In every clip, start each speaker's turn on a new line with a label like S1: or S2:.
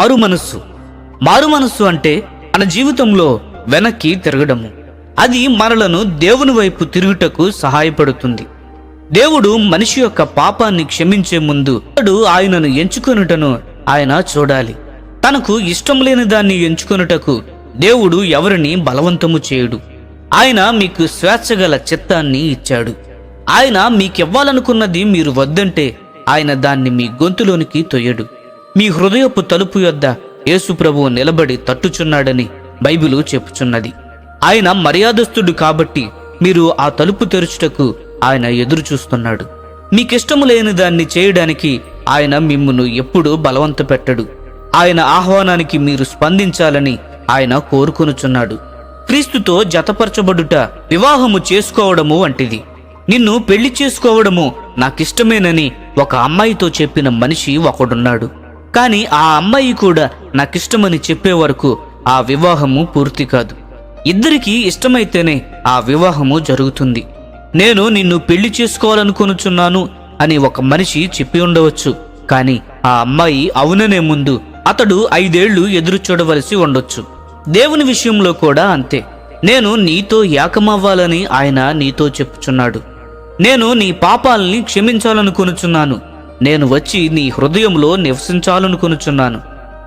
S1: మారు మనస్సు మారు మనస్సు అంటే మన జీవితంలో వెనక్కి తిరగడము. అది మనలను దేవుని వైపు తిరుగుటకు సహాయపడుతుంది. దేవుడు మనిషి యొక్క పాపాన్ని క్షమించే ముందు అతడు ఆయనను ఎంచుకొనుటను ఆయన చూడాలి. తనకు ఇష్టం లేని దాన్ని ఎంచుకొనుటకు దేవుడు ఎవరిని బలవంతము చేయడు. ఆయన మీకు స్వేచ్ఛగల చిత్తాన్ని ఇచ్చాడు. ఆయన మీకివ్వాలనుకున్నది మీరు వద్దంటే ఆయన దాన్ని మీ గొంతులోనికి తొయ్యడు. మీ హృదయపు తలుపు యొద్ద యేసుప్రభువు నిలబడి తట్టుచున్నాడని బైబిలు చెప్పుచున్నది. ఆయన మర్యాదస్తుడు కాబట్టి మీరు ఆ తలుపు తెరుచుటకు ఆయన ఎదురు చూస్తున్నాడు మీకిష్టము లేని దాన్ని చేయడానికి ఆయన మిమ్మును ఎప్పుడూ బలవంత పెట్టడు ఆయన ఆహ్వానానికి మీరు స్పందించాలని ఆయన కోరుకొనుచున్నాడు. క్రీస్తుతో జతపరచబడుట వివాహము చేసుకోవడము వంటిది. నిన్ను పెళ్ళి చేసుకోవడము నాకిష్టమేనని ఒక అమ్మాయితో చెప్పిన మనిషి ఒకడున్నాడు. కానీ ఆ అమ్మాయి కూడా నాకిష్టమని చెప్పే వరకు ఆ వివాహము పూర్తి కాదు. ఇద్దరికీ ఇష్టమైతేనే ఆ వివాహము జరుగుతుంది. నేను నిన్ను పెళ్ళి చేసుకోవాలనుకొనుచున్నాను అని ఒక మనిషి చెప్పి ఉండవచ్చు. కానీ ఆ అమ్మాయి అవుననే ముందు అతడు ఐదేళ్ళు ఎదురు చూడవలసి ఉండొచ్చు. దేవుని విషయంలో కూడా అంతే. నేను నీతో ఏకమవ్వాలని ఆయన నీతో చెప్పుచున్నాడు. నేను నీ పాపాలని క్షమించాలనుకొనుచున్నాను. నేను వచ్చి నీ హృదయంలో నివసించాలనుకొనుచున్నాను.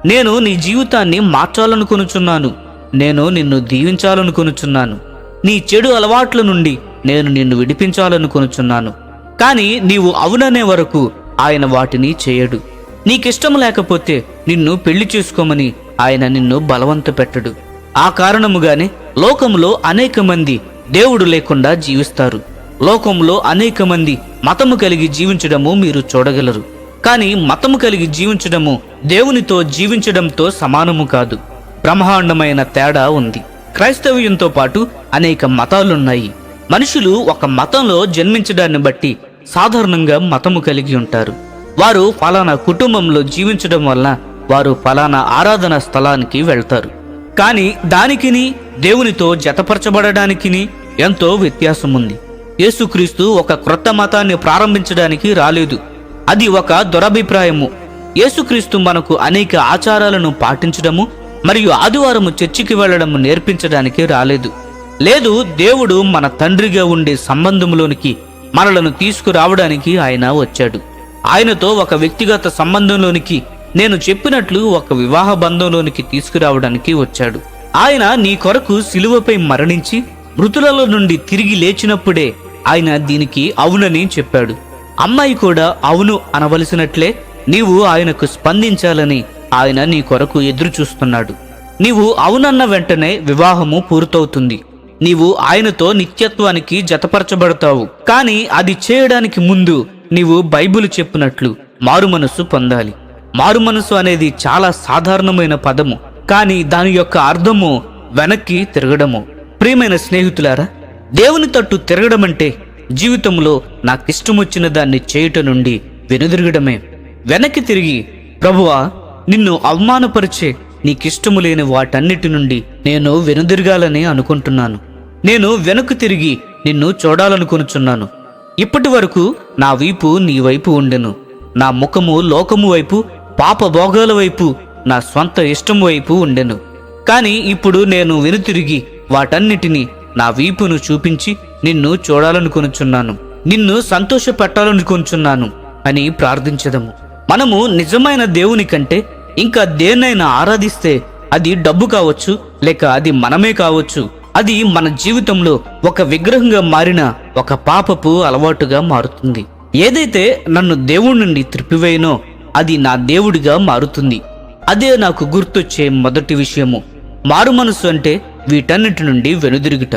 S1: నేను నీ జీవితాన్ని మార్చాలనుకొనుచున్నాను. నేను నిన్ను దీవించాలనుకొనుచున్నాను. నీ చెడు అలవాట్ల నుండి నేను నిన్ను విడిపించాలనుకొనుచున్నాను. కానీ నీవు అవుననే వరకు ఆయన వాటిని చేయడు. నీకిష్టం లేకపోతే నిన్ను పెళ్ళి చేసుకోమని ఆయన నిన్ను బలవంత పెట్టడు. ఆ కారణముగానే లోకంలో అనేక మంది దేవుడు లేకుండా జీవిస్తారు. లోకంలో అనేక మంది మతము కలిగి జీవించడము మీరు చూడగలరు. కానీ మతము కలిగి జీవించడము దేవునితో జీవించడంతో సమానము కాదు. బ్రహ్మాండమైన తేడా ఉంది. క్రైస్తవ్యంతో పాటు అనేక మతాలున్నాయి. మనుషులు ఒక మతంలో జన్మించడాన్ని బట్టి సాధారణంగా మతము కలిగి ఉంటారు. వారు ఫలానా కుటుంబంలో జీవించడం వలన వారు ఫలానా ఆరాధన స్థలానికి వెళ్తారు. కానీ దానికిని దేవునితో జతపరచబడడానికిని ఎంతో వ్యత్యాసం ఉంది యేసుక్రీస్తు ఒక క్రొత్త మతాన్ని ప్రారంభించడానికి రాలేదు. అది ఒక దురభిప్రాయము. యేసుక్రీస్తు మనకు అనేక ఆచారాలను పాటించడము మరియు ఆదివారము చర్చికి వెళ్ళడము నేర్పించడానికి రాలేదు. లేదు దేవుడు మన తండ్రిగా ఉండే సంబంధంలోనికి మనలను తీసుకురావడానికి ఆయన వచ్చాడు. ఆయనతో ఒక వ్యక్తిగత సంబంధంలోనికి నేను చెప్పినట్లు ఒక వివాహ బంధంలోనికి తీసుకురావడానికి వచ్చాడు. ఆయన నీ కొరకు సిలువపై మరణించి మృతులలో నుండి తిరిగి లేచినప్పుడే ఆయన దీనికి అవునని చెప్పాడు. అమ్మాయి కూడా అవును అనవలసినట్లే నీవు ఆయనకు స్పందించాలని ఆయన నీ కొరకు ఎదురు చూస్తున్నాడు నీవు అవునన్న వెంటనే వివాహము పూర్తవుతుంది. నీవు ఆయనతో నిత్యత్వానికి జతపరచబడతావు. కానీ అది చేయడానికి ముందు నీవు బైబిల్ చెప్పినట్లు మారుమనస్సు పొందాలి. మారుమనస్సు అనేది చాలా సాధారణమైన పదము. కానీ దాని యొక్క అర్థము వెనక్కి తిరగడము. ప్రియమైన స్నేహితులారా దేవుని తట్టు తిరగడమంటే జీవితంలో నాకిష్టమొచ్చిన దాన్ని చేయుట నుండి వెనుదిరగడమే. వెనక్కి తిరిగి ప్రభువా నిన్ను అవమానపరిచే నీకిష్టము లేని వాటన్నిటి నుండి నేను వెనుదిరగాలని అనుకుంటున్నాను. నేను వెనక్కు తిరిగి నిన్ను చూడాలనుకొనుచున్నాను. ఇప్పటి వరకు నా వీపు నీ వైపు ఉండెను. నా ముఖము లోకము వైపు పాప భోగాల వైపు నా స్వంత ఇష్టం వైపు ఉండెను. కానీ ఇప్పుడు నేను వెనుతిరిగి వాటన్నిటినీ నా వీపును చూపించి నిన్ను చూడాలనుకొనుచున్నాను. నిన్ను సంతోషపెట్టాలనుకొనుచున్నాను అని ప్రార్థించదము. మనము నిజమైన దేవుని కంటే ఇంకా దేన్నైనా ఆరాధిస్తే అది డబ్బు కావచ్చు లేక అది మనమే కావచ్చు. అది మన జీవితంలో ఒక విగ్రహంగా మారిన ఒక పాపపు అలవాటుగా మారుతుంది. ఏదైతే నన్ను దేవుడి నుండి త్రిప్పివేయనో అది నా దేవుడిగా మారుతుంది. అదే నాకు గుర్తొచ్చే మొదటి విషయము. మారు మనసు అంటే వీటన్నిటి నుండి వెనుదిరుగుట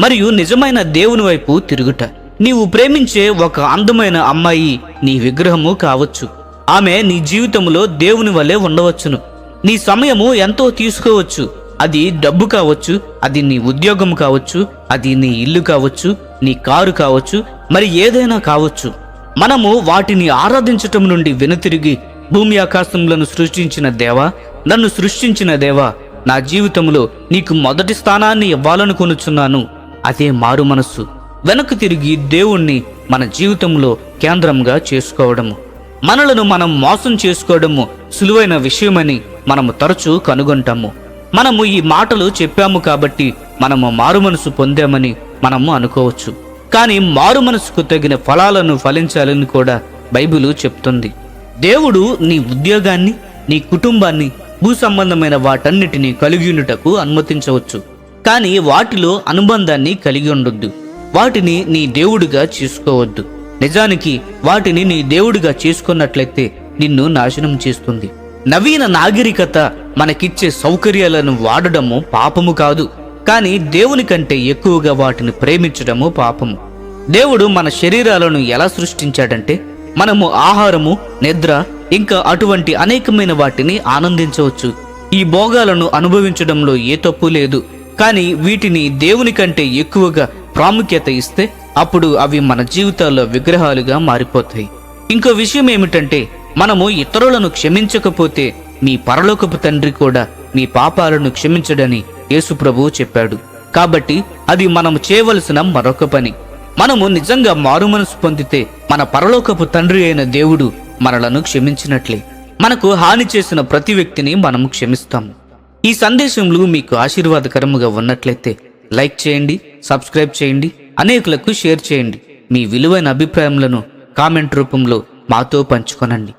S1: మరియు నిజమైన దేవుని వైపు తిరుగుట. నీవు ప్రేమించే ఒక అందమైన అమ్మాయి నీ విగ్రహము కావచ్చు. ఆమె నీ జీవితంలో దేవుని వలె ఉండవచ్చును. నీ సమయము ఎంతో తీసుకోవచ్చు. అది డబ్బు కావచ్చు అది నీ ఉద్యోగం కావచ్చు అది నీ ఇల్లు కావచ్చు నీ కారు కావచ్చు మరి ఏదైనా కావచ్చు. మనము వాటిని ఆరాధించటం నుండి వెనుతిరిగి భూమి ఆకాశములను సృష్టించిన దేవా నన్ను సృష్టించిన దేవా నా జీవితంలో నీకు మొదటి స్థానాన్ని ఇవ్వాలనుకొనుచున్నాను అదే మారు మనస్సు. వెనక్కు తిరిగి దేవుణ్ణి మన జీవితంలో కేంద్రంగా చేసుకోవడము. మనలను మనం మోసం చేసుకోవడము సులువైన విషయమని మనము తరచూ కనుగొంటాము. మనము ఈ మాటలు చెప్పాము కాబట్టి మనము మారు మనసు పొందామని మనము అనుకోవచ్చు. కానీ మారు మనసుకు తగిన ఫలాలను ఫలించాలని కూడా బైబిలు చెప్తుంది. దేవుడు నీ ఉద్యోగాన్ని నీ కుటుంబాన్ని భూ సంబంధమైన వాటన్నిటినీ కలిగి ఉండుటకు అనుమతించవచ్చు. కానీ వాటిలో అనుబంధాన్ని కలిగి ఉండొద్దు వాటిని నీ దేవుడిగా చేసుకోవద్దు. నిజానికి వాటిని నీ దేవుడిగా చేసుకున్నట్లయితే నిన్ను నాశనం చేస్తుంది. నవీన నాగరికత మనకిచ్చే సౌకర్యాలను వాడడము పాపము కాదు. కానీ దేవుని కంటే ఎక్కువగా వాటిని ప్రేమించడము పాపము. దేవుడు మన శరీరాలను ఎలా సృష్టించాడంటే మనము ఆహారము నిద్ర ఇంకా అటువంటి అనేకమైన వాటిని ఆనందించవచ్చు. ఈ భోగాలను అనుభవించడంలో ఏ తప్పు లేదు. కానీ వీటిని దేవుని కంటే ఎక్కువగా ప్రాముఖ్యత ఇస్తే అప్పుడు అవి మన జీవితాల్లో విగ్రహాలుగా మారిపోతాయి. ఇంకో విషయం ఏమిటంటే మనము ఇతరులను క్షమించకపోతే మీ పరలోకపు తండ్రి కూడా మీ పాపాలను క్షమించడని యేసు ప్రభువు చెప్పాడు. కాబట్టి అది మనము చేయవలసిన మరొక పని. మనము నిజంగా మారుమనసు పొందితే మన పరలోకపు తండ్రి అయిన దేవుడు మనలను క్షమించినట్లే. మనకు హాని చేసిన ప్రతి వ్యక్తిని మనము క్షమిస్తాము. ఈ సందేశంలో మీకు ఆశీర్వాదకరముగా ఉన్నట్లయితే లైక్ చేయండి సబ్స్క్రైబ్ చేయండి అనేకులకు షేర్ చేయండి. మీ విలువైన అభిప్రాయములను కామెంట్ రూపంలో మాతో పంచుకొనండి.